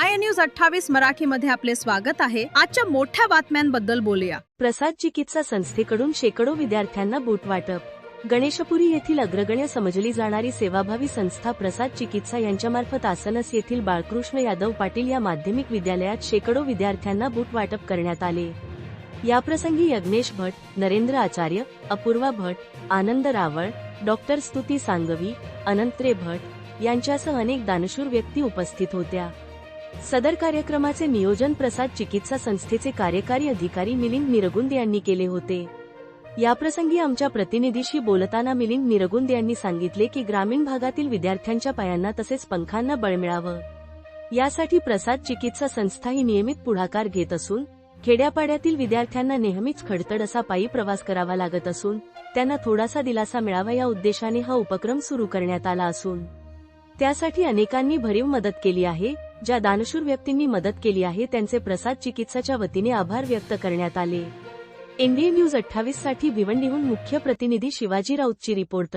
I news अठ्ठावीस मराठीमध्ये आपले स्वागत आहे. आजच्या मोठ्या बातम्यांबद्दल बोलूया. प्रसाद चिकित्सा संस्थेकडून शेकडो विद्यार्थ्यांना बूट वाटप. गणेशपुरी येथील अग्रगण्य समजली जाणारी सेवाभावी संस्था प्रसाद चिकित्सा यांच्यामार्फत आसनस येथील बाळकृष्ण यादव पाटील या माध्यमिक विद्यालयात शेकडो विद्यार्थ्यांना बूट वाटप करण्यात आले. याप्रसंगी यज्ञेश भट नरेंद्र आचार्य अपूर्वा भट आनंद रावळ डॉक्टर स्तुती सांगवी अनंत्रे भट यांच्यासह अनेक दानशूर व्यक्ती उपस्थित होत्या. सदर कार्यक्रमाचे नियोजन प्रसाद चिकित्सा संस्थेचे कार्यकारी अधिकारी मिलिंद निरगुंद यांनी केले होते. याप्रसंगी आमच्या प्रतिनिधीशी बोलताना मिलिंद निरगुंद यांनी सांगितले की ग्रामीण भागातील विद्यार्थ्यांच्या पायांना तसेच पंखांना बळ मिळावं. यासाठी प्रसाद चिकित्सा संस्था ही नियमित पुढाकार घेत असून खेड्यापाड्यातील विद्यार्थ्यांना नेहमीच खडतड असा पायी प्रवास करावा लागत असून त्यांना थोडासा दिलासा मिळावा या उद्देशाने हा उपक्रम सुरू करण्यात आला असून. त्यासाठी अनेकांनी भरीव मदत केली आहे ज्या दानशूर व्यक्तींनी मदत केली आहे त्यांचे प्रसाद चिकित्साच्या वतीने आभार व्यक्त करण्यात आले. इंडियन न्यूज अठ्ठावीससाठी भिवंडीहून मुख्य प्रतिनिधी शिवाजी राऊतची रिपोर्ट.